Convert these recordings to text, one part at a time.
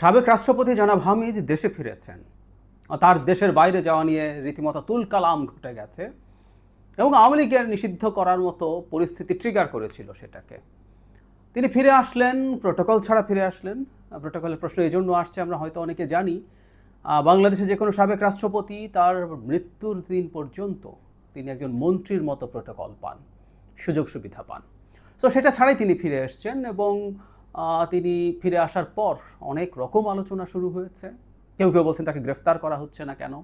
সাবেক রাষ্ট্রপতি জনাব হামিদ দেশে ফিরেছেন। তার দেশের বাইরে যাওয়া নিয়ে রীতিমতো তুলকালাম ঘটে গেছে এবং আওয়ামী লীগের নিষিদ্ধ করার মতো পরিস্থিতি ট্রিগার করেছিল সেটাকে। তিনি ফিরে আসলেন প্রোটোকল ছাড়া ফিরে আসলেন। প্রোটোকলের প্রশ্ন এই জন্য আসছে, আমরা হয়তো অনেকে জানি বাংলাদেশে যে কোনো সাবেক রাষ্ট্রপতি তার মৃত্যুর দিন পর্যন্ত তিনি একজন মন্ত্রীর মতো প্রোটোকল পান, সুযোগ সুবিধা পান। তো সেটা ছাড়াই তিনি ফিরে এসছেন এবং তিনি ফিরে আসার পর অনেক রকম আলোচনা শুরু হয়েছে। কেউ কেউ বলছেন তাকে গ্রেফতার করা হচ্ছে না কেন?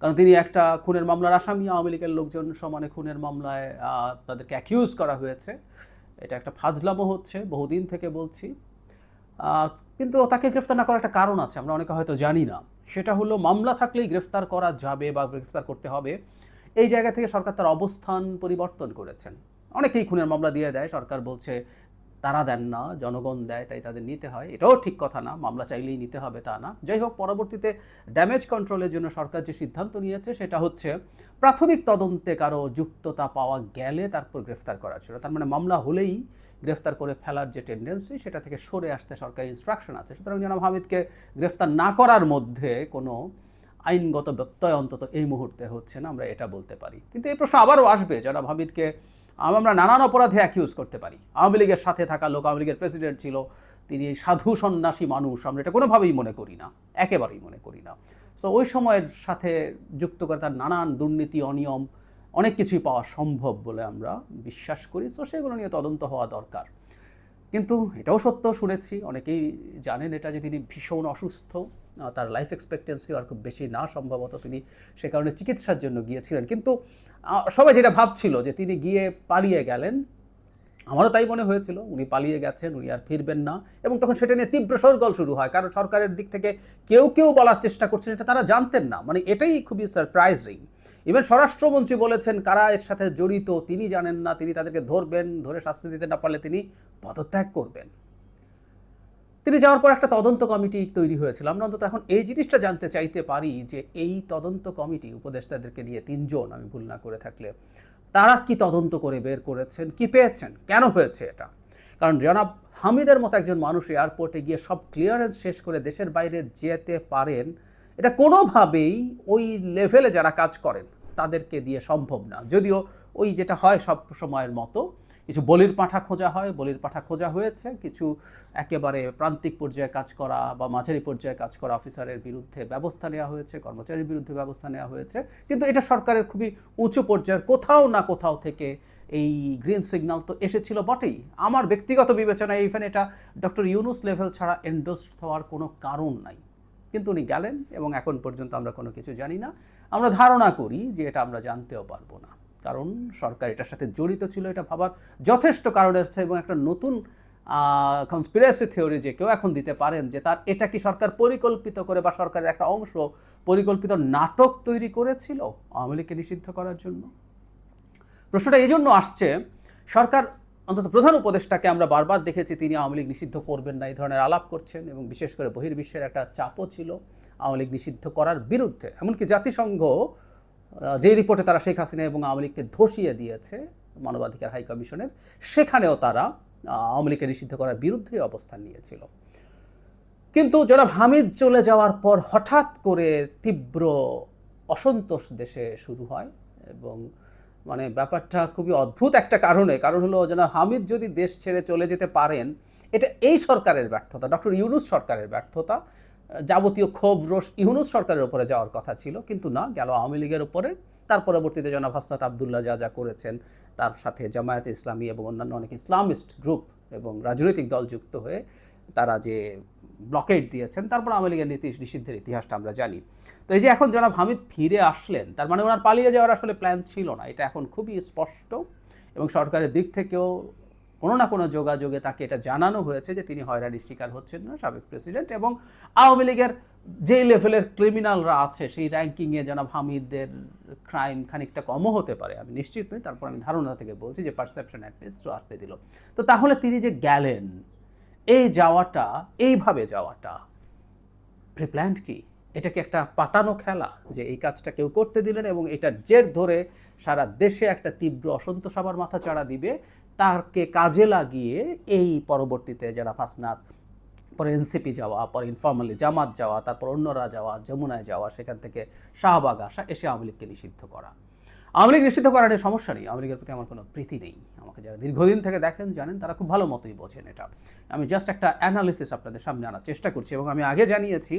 কারণ তিনি একটা খুনের মামলার আসামি, আওয়ামী লীগের লোকজন সমানে খুনের মামলায় তাদেরকে অ্যাকিউজ করা হয়েছে। এটা একটা ফাজলামো হচ্ছে, বহুদিন থেকে বলছি। কিন্তু তাকে গ্রেফতার না করার একটা কারণ আছে, আমরা অনেকে হয়তো জানি না। সেটা হলো, মামলা থাকলেই গ্রেফতার করা যাবে বা গ্রেফতার করতে হবে। এই জায়গা থেকে সরকার তার অবস্থান পরিবর্তন করেছেন। অনেকেই খুনের মামলা দিয়ে দেয়। সরকার বলছে তারা দেন না, জনগণ দেয়, তাই তাদের নিতে হয়। এটাও ঠিক কথা না, মামলা চাইলেই নিতে হবে তা না। যাই হোক, পরবর্তীতে ড্যামেজ কন্ট্রোলের জন্য সরকার যে সিদ্ধান্ত নিয়েছে, সেটা হচ্ছে প্রাথমিক তদন্তে কারও যুক্ততা পাওয়া গেলে তারপর গ্রেফতার করা ছিল। তার মানে মামলা হলেই গ্রেফতার করে ফেলার যে টেন্ডেন্সি সেটা থেকে সরে আসতে সরকারি ইনস্ট্রাকশন আছে। সুতরাং জনাব হামিদকে গ্রেফতার না করার মধ্যে কোনো আইনগত ব্যত্যয় অন্তত এই মুহূর্তে হচ্ছে না, আমরা এটা বলতে পারি। কিন্তু এই প্রশ্ন আবারও আসবে। জনাব হামিদকে আমরা নানান অপরাধে অ্যাকিউজ করতে পারি। আওয়ামী লীগের সাথে থাকা লোক, আওয়ামী লীগের প্রেসিডেন্ট ছিল, তিনি সাধু সন্ন্যাসী মানুষ, আমরা এটা কোনোভাবেই মনে করি না, একেবারেই মনে করি না। সো ওই সময়ের সাথে যুক্ত করে তার নানান দুর্নীতি, অনিয়ম, অনেক কিছুই পাওয়া সম্ভব বলে আমরা বিশ্বাস করি। সো সেগুলো নিয়ে তদন্ত হওয়া দরকার। কিন্তু এটাও সত্য শুনেছি, অনেকেই জানেন এটা যে তিনি ভীষণ অসুস্থ। তার লাইফ এক্সপেক্টেন্সি আর খুব বেশি না, সম্ভবত তিনি সে কারণে চিকিৎসার জন্য গিয়েছিলেন। কিন্তু সবাই যেটা ভাবছিল যে তিনি গিয়ে পালিয়ে গেলেন, আমারও তাই মনে হয়েছিল, উনি পালিয়ে গেছেন, উনি আর ফিরবেন না। এবং তখন সেটা নিয়ে তীব্র সরগল শুরু হয়, কারণ সরকারের দিক থেকে কেউ কেউ বলার চেষ্টা করছেন, এটা তারা জানতেন না। মানে এটাই খুবই সারপ্রাইজিং ইভেন স্বরাষ্ট্রমন্ত্রী বলেছেন, কারা এর সাথে জড়িত তিনি জানেন না, তিনি তাদেরকে ধরবেন, ধরে শাস্তি দিতে না পারলে তিনি পদত্যাগ করবেন। তিনি যাওয়ার পর একটা তদন্ত কমিটি তৈরি হয়েছিল। আমরা অন্তত এখন এই জিনিসটা জানতে চাইতে পারি যে এই তদন্ত কমিটি উপদেষ্টাদেরকে নিয়ে তিনজন, আমি ভুল না করে থাকলে, তারা কি তদন্ত করে বের করেছেন, কি পেয়েছেন, কেন হয়েছে এটা? কারণ জনাব হামিদের মতো একজন মানুষ এয়ারপোর্টে গিয়ে সব ক্লিয়ারেন্স শেষ করে দেশের বাইরে যেতে পারেন, এটা কোনোভাবেই ওই লেভেলে যারা কাজ করেন, তাদেরকে দিয়ে সম্ভব না। যদিও ওই যেটা হয় সব সময়ের মতো কিছু বলির পাঠা খোঁজা হয়, বলির পাঠা খোঁজা হয়েছে। কিছু একেবারে প্রান্তিক পর্যায়ে কাজ করা বা মাঝারি পর্যায়ে কাজ করা অফিসারের বিরুদ্ধে ব্যবস্থা নেওয়া হয়েছে, কর্মচারীর বিরুদ্ধে ব্যবস্থা নেওয়া হয়েছে। কিন্তু এটা সরকারের খুবই উঁচু পর্যায়ের, কোথাও না কোথাও থেকে এই গ্রিন সিগন্যাল তো এসেছিল বটেই। আমার ব্যক্তিগত বিবেচনায় ইভেন এটা ডক্টর ইউনুস লেভেল ছাড়া এন্ডোস হওয়ার কোনো কারণ নাই। কিন্তু উনি গেলেন এবং এখন পর্যন্ত আমরা কোনো কিছু জানি না। আমরা ধারণা করি যে এটা আমরা জানতেও পারব না। কারণ সরকার এটার সাথে জড়িত ছিল, এটা ভাবার যথেষ্ট কারণ আছে এবং একটা নতুন কনস্পিরেসি থিওরি যে কেউ এখন দিতে পারেন যে তার এটা কি সরকার পরিকল্পিত করে বা সরকারের একটা অংশ পরিকল্পিত নাটক তৈরি করেছিল আওয়ামী লীগকে নিষিদ্ধ করার জন্য? প্রশ্নটা এই জন্য আসছে, সরকার অন্তত প্রধান উপদেষ্টাকে আমরা বারবার দেখেছি, তিনি আওয়ামী লীগ নিষিদ্ধ করবেন না, এই ধরনের আলাপ করছেন এবং বিশেষ করে বহির্বিশ্বের একটা চাপও ছিল আওয়ামী লীগ নিষিদ্ধ করার বিরুদ্ধে। এমনকি জাতিসংঘ যে রিপোর্টে তারা শেখ হাসিনা এবং আওয়ামী লীগকে ধসিয়ে দিয়েছে মানবাধিকার হাই কমিশনের, সেখানেও তারা আওয়ামী লীগকে নিষিদ্ধ করার বিরুদ্ধে অবস্থান নিয়েছিল। কিন্তু জনাব হামিদ চলে যাওয়ার পর হঠাৎ করে তীব্র অসন্তোষ দেশে শুরু হয় এবং মানে ব্যাপারটা খুবই অদ্ভুত একটা কারণে, কারণ হলো জনাব হামিদ যদি দেশ ছেড়ে চলে যেতে পারেন, এটা এই সরকারের ব্যর্থতা, ডক্টর ইউনুস সরকারের ব্যর্থতা যাবতীয় ক্ষোভ, রোষ ইউনুস সরকারের উপরে যাওয়ার কথা ছিল, কিন্তু না, গেল আওয়ামী লীগের উপরে। তার পরবর্তীতে জনাব হাসনাত আবদুল্লাহ যা যা করেছেন, তার সাথে জামায়াতে ইসলামী এবং অন্যান্য অনেক ইসলামিস্ট গ্রুপ এবং রাজনৈতিক দল যুক্ত হয়ে তারা যে ব্লকেট দিয়েছেন, তারপর আওয়ামী লীগের নীতি নিষিদ্ধের ইতিহাসটা আমরা জানি। তো এই যে এখন জনাব হামিদ ফিরে আসলেন, তার মানে ওনার পালিয়ে যাওয়ার আসলে প্ল্যান ছিল না। এটা এখন খুবই স্পষ্ট এবং সরকারের দিক থেকেও কোনো না কোনো যোগাযোগে তাকে এটা জানানো হয়েছে যে তিনি হয়রানির শিকার হচ্ছেন না, সাবেক প্রেসিডেন্ট এবং আওয়ামী লীগের যেই লেভেলের ক্রিমিনালরা আছে, সেই র্যাঙ্কিংয়ে জনাব হামিদের ক্রাইম খানিকটা কমও হতে পারে, আমি নিশ্চিত নই। তারপর আমি ধারণা থেকে বলছি যে পারসেপশন অ্যাটলিস্ট আসতে দিল। তো তাহলে তিনি যে গেলেন, এই যাওয়াটা, এইভাবে যাওয়াটা প্রিপ্ল্যান্ড কি? এটা কি একটা পাতানো খেলা যে এই কাজটা কেউ করতে দিলেন এবং এটা জের ধরে সারা দেশে একটা তীব্র অসন্তোষ আবার মাথা চাড়া দিবে? তাকে কাজে লাগিয়ে এই পরবর্তীতে যারা ফাসনাথ, পরে এনসিপি যাওয়া, পরে ইনফর্মালি জামাত যাওয়া, তারপর অন্যরা যাওয়া, যমুনায় যাওয়া, সেখান থেকে শাহবাগ আসা, এসে আওয়ামী লীগকে নিষিদ্ধ করা। আওয়ামী লীগ নিষিদ্ধ করার সমস্যা নেই। আওয়ামী লীগের প্রতি আমার কোনো প্রীতি নেই। আমাকে যারা দীর্ঘদিন থেকে দেখেন, জানেন, তারা খুব ভালো মতোই বোঝেন এটা। আমি জাস্ট একটা অ্যানালিসিস আপনাদের সামনে আনার চেষ্টা করছি এবং আমি আগে জানিয়েছি,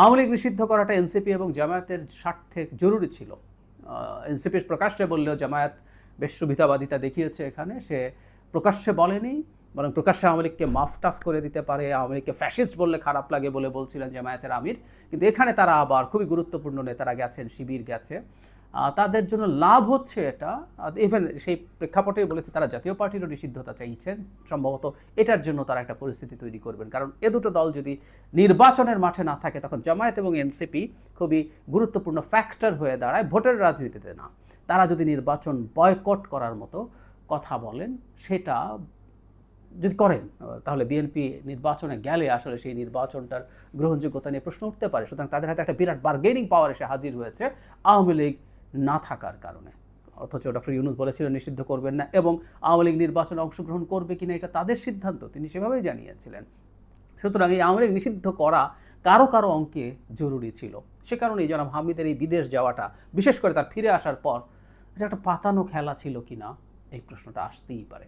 আওয়ামী লীগ নিষিদ্ধ করাটা এনসিপি এবং জামায়াতের স্বার্থে জরুরি ছিল। এনসিপি প্রকাশ্যে বললেও জামায়াত বেশ সুবিধাবাদিতা দেখিয়েছে এখানে। সে প্রকাশ্যে বলেনি, বরং প্রকাশ্যে আওয়ামী লীগকে মাফ টাফ করে দিতে পারে। আওয়ামী লীগকে ফ্যাসিস্ট বললে খারাপ লাগে বলে বলছিলেন জামায়াতের আমির। কিন্তু এখানে তারা আবার খুবই গুরুত্বপূর্ণ নেতারা গেছেন, শিবির গেছে। তাদের জন্য লাভ হচ্ছে এটা। ইভেন সেই প্রেক্ষাপটেই বলেছে তারা জাতীয় পার্টিরও নিষিদ্ধতা চাইছেন। সম্ভবত এটার জন্য তারা একটা পরিস্থিতি তৈরি করবেন। কারণ এ দুটো দল যদি নির্বাচনের মাঠে না থাকে, তখন জামায়াত এবং এনসিপি খুবই গুরুত্বপূর্ণ ফ্যাক্টর হয়ে দাঁড়ায়, ভোটের রাজনীতিতে না। তারা যদি নির্বাচন বয়কট করার মতো কথা বলেন, সেটা যদি করেন, তাহলে বিএনপি নির্বাচনে গেলে আসলে সেই নির্বাচনটার গ্রহণযোগ্যতা নিয়ে প্রশ্ন উঠতে পারে। সুতরাং তাদের হাতে একটা বিরাট বার্গেনিং পাওয়ার এসে হাজির হয়েছে আওয়ামী লীগ না থাকার কারণে। অথচ ডক্টর ইউনুস বলেছিলেন, নিষিদ্ধ করবেন না। এবং আওয়ামী লীগ নির্বাচনে অংশগ্রহণ করবে কিনা এটা তাদের সিদ্ধান্ত। তিনি সেভাবেই জানিয়েছিলেন। সুতরাং এই আওয়ামী লীগ নিষিদ্ধ করা কারও কারও অঙ্কে জরুরি ছিল। সে কারণেই জনাব হামিদের এই বিদেশ যাওয়াটা, বিশেষ করে তার ফিরে আসার পর এটা একটা পাতানো খেলা ছিল কিনা? এই প্রশ্নটা আসতেই পারে।